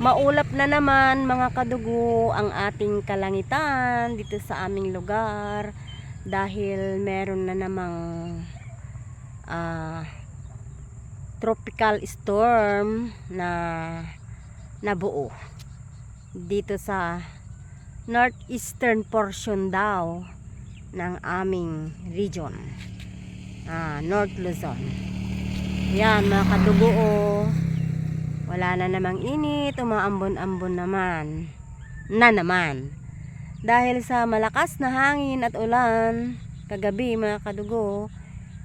Maulap na naman mga kadugo ang ating kalangitan dito sa aming lugar dahil meron na namang ah, tropical storm na nabuo dito sa northeastern portion daw ng aming region ah, North Luzon yan mga kadugo oh. Wala na namang init, umaambon-ambon naman. Na naman. Dahil sa malakas na hangin at ulan, kagabi mga kadugo,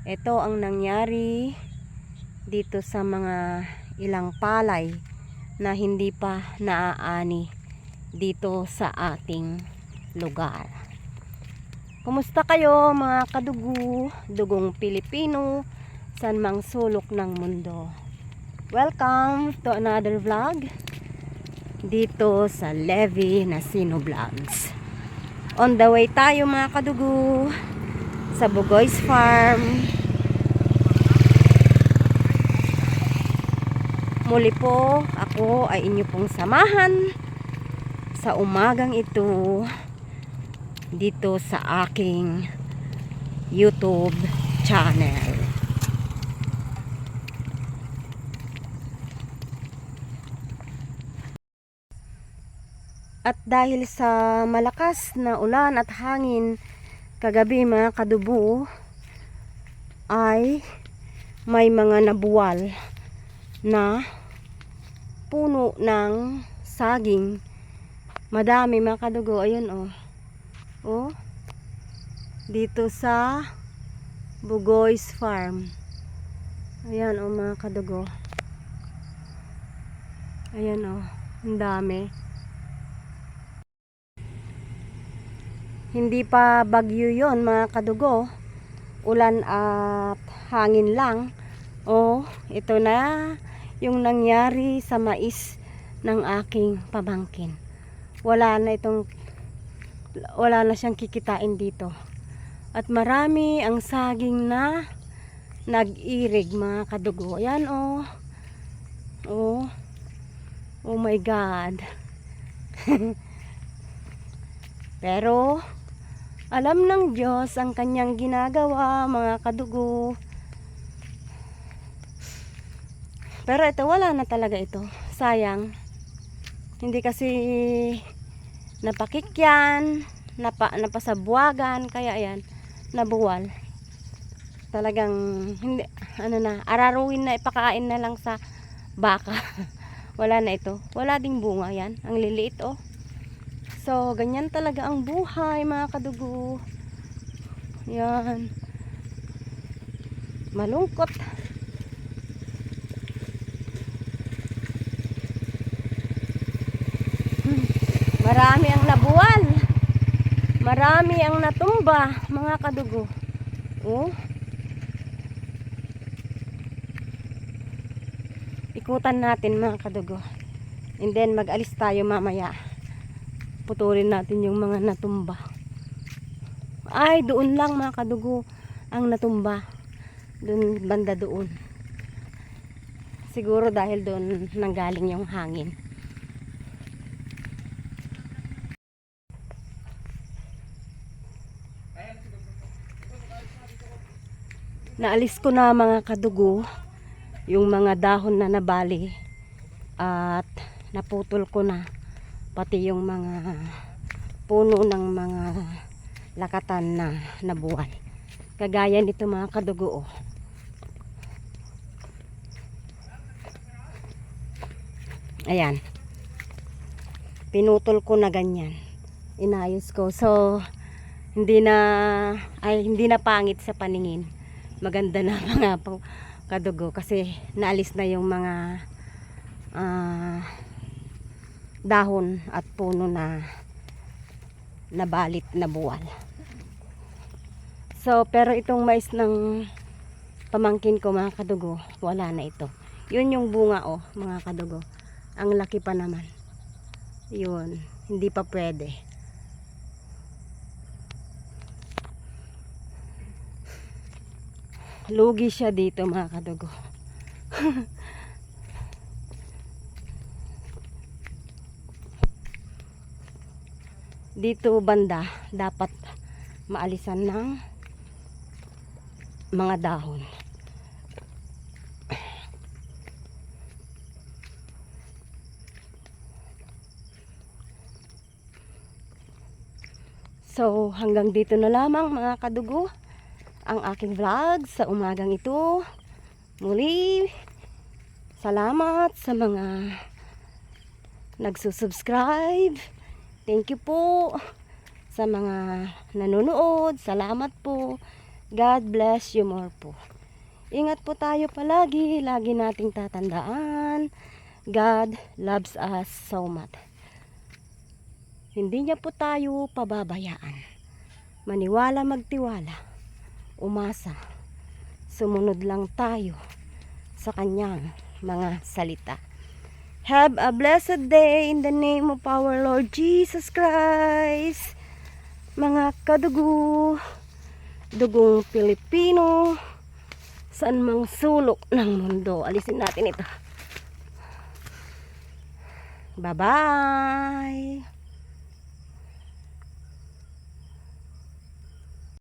ito ang nangyari dito sa mga ilang palay na hindi pa naaani dito sa ating lugar. Kumusta kayo mga kadugo, dugong Pilipino, san mang sulok ng mundo? Welcome to another vlog dito sa Levi Nasino Vlogs. On the way tayo mga kadugo sa Bugoy's Farm. Muli po ako ay inyo pong samahan sa umagang ito dito sa aking YouTube channel. At dahil sa malakas na ulan at hangin kagabi mga kadubo ay may mga nabuwal na puno ng saging. Madami mga kadugo. Ayun oh. Oh. Dito sa Bugoy's Farm. Ayan oh mga kadugo. Ayan oh. Ang dami. Hindi pa bagyo yon mga kadugo. Ulan at hangin lang. Oh, ito na yung nangyari sa mais ng aking pamangkin. Wala na itong wala na siyang kikitain dito. At marami ang saging na nag-irig mga kadugo. Ayan oh. Oh. Oh my God. Pero alam ng Diyos ang kanyang ginagawa, mga kadugo. Pero ito, wala na talaga ito. Sayang. Hindi kasi napakikyan, napa, napasabwagan, kaya ayan, nabuwal. Talagang, hindi, ano na, araruin na, ipakain na lang sa baka. wala na ito. Wala ding bunga yan. Ang liliit, oh. So, ganyan talaga ang buhay mga kadugo. Yan. Malungkot. Marami ang nabuwal. Marami ang natumba mga kadugo. Oh. Ikutan natin mga kadugo. And then mag-alis tayo mamaya putulin natin yung mga natumba. Ay doon lang mga kadugo ang natumba. Doon banda doon. Siguro dahil doon nanggaling yung hangin. Naalis ko na mga kadugo yung mga dahon na nabali at naputol ko na pati yung mga puno ng mga lakatan na nabuwal kagaya nito mga kadugo oh. ayan. Pinutol ko na ganyan. Inayos ko. So hindi na ay hindi na pangit sa paningin. Maganda na mga pang- kadugo kasi naalis na yung mga ah dahon at puno na nabalit na buwal. So, pero itong mais ng pamangkin ko mga kadugo, wala na ito. Yun yung bunga oh, mga kadugo. Ang laki pa naman. Yun, hindi pa pwede. Lugi siya dito mga kadugo. dito banda dapat maalisan ng mga dahon. So, hanggang dito na lamang mga kadugo ang aking vlog sa umagang ito. Muli, salamat sa mga nagsusubscribe. Thank you po sa mga nanonood. Salamat po. God bless you more po. Ingat po tayo palagi. Lagi nating tatandaan. God loves us so much. Hindi niya po tayo pababayaan. Maniwala magtiwala. Umasa. Sumunod lang tayo sa kanyang mga salita. Have a blessed day in the name of our Lord Jesus Christ. Mga kadugo, dugong Pilipino, saan mang sulok ng mundo. Alisin natin ito. Bye-bye!